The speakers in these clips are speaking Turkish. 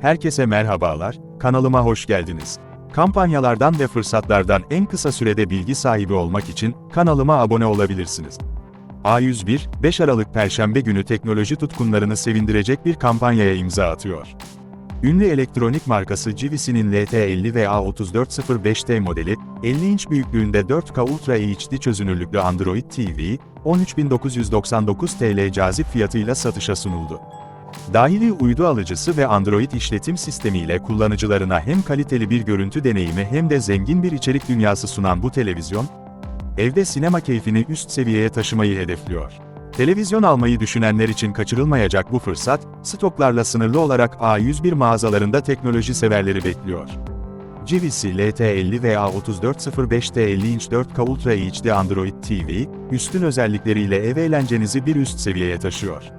Herkese merhabalar, kanalıma hoş geldiniz. Kampanyalardan ve fırsatlardan en kısa sürede bilgi sahibi olmak için kanalıma abone olabilirsiniz. A101, 5 Aralık Perşembe günü teknoloji tutkunlarını sevindirecek bir kampanyaya imza atıyor. Ünlü elektronik markası Civisi'nin LT50 ve A3405T modeli, 50 inç büyüklüğünde 4K Ultra HD çözünürlüklü Android TV, 13.999 TL cazip fiyatıyla satışa sunuldu. Dahili uydu alıcısı ve Android işletim sistemiyle kullanıcılarına hem kaliteli bir görüntü deneyimi hem de zengin bir içerik dünyası sunan bu televizyon, evde sinema keyfini üst seviyeye taşımayı hedefliyor. Televizyon almayı düşünenler için kaçırılmayacak bu fırsat, stoklarla sınırlı olarak A101 mağazalarında teknoloji severleri bekliyor. Civisi LT50 veya 3405T 50 inç 4K Ultra HD Android TV, üstün özellikleriyle ev eğlencenizi bir üst seviyeye taşıyor.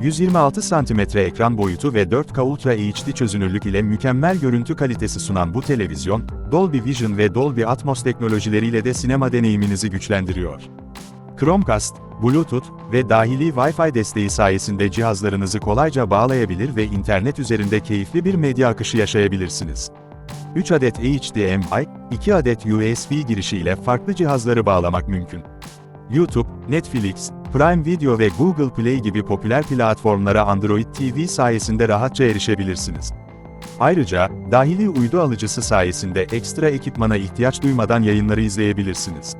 126 cm ekran boyutu ve 4K Ultra HD çözünürlük ile mükemmel görüntü kalitesi sunan bu televizyon, Dolby Vision ve Dolby Atmos teknolojileriyle de sinema deneyiminizi güçlendiriyor. Chromecast, Bluetooth ve dahili Wi-Fi desteği sayesinde cihazlarınızı kolayca bağlayabilir ve internet üzerinde keyifli bir medya akışı yaşayabilirsiniz. 3 adet HDMI, 2 adet USB girişi ile farklı cihazları bağlamak mümkün. YouTube, Netflix, Prime Video ve Google Play gibi popüler platformlara Android TV sayesinde rahatça erişebilirsiniz. Ayrıca, dahili uydu alıcısı sayesinde ekstra ekipmana ihtiyaç duymadan yayınları izleyebilirsiniz.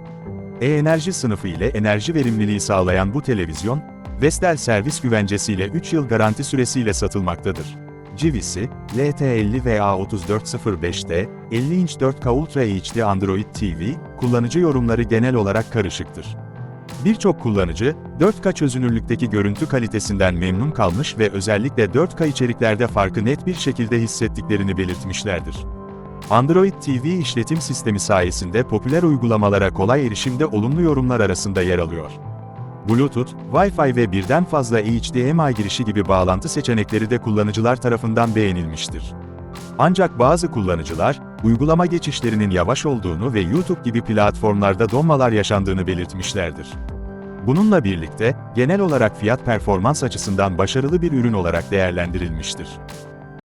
E-enerji sınıfı ile enerji verimliliği sağlayan bu televizyon, Vestel servis güvencesiyle 3 yıl garanti süresiyle satılmaktadır. Civisi, LT50 veya 3405'te, 50 inç 4K Ultra HD Android TV, kullanıcı yorumları genel olarak karışıktır. Birçok kullanıcı, 4K çözünürlükteki görüntü kalitesinden memnun kalmış ve özellikle 4K içeriklerde farkı net bir şekilde hissettiklerini belirtmişlerdir. Android TV işletim sistemi sayesinde popüler uygulamalara kolay erişimde olumlu yorumlar arasında yer alıyor. Bluetooth, Wi-Fi ve birden fazla HDMI girişi gibi bağlantı seçenekleri de kullanıcılar tarafından beğenilmiştir. Ancak bazı kullanıcılar, uygulama geçişlerinin yavaş olduğunu ve YouTube gibi platformlarda donmalar yaşandığını belirtmişlerdir. Bununla birlikte, genel olarak fiyat performans açısından başarılı bir ürün olarak değerlendirilmiştir.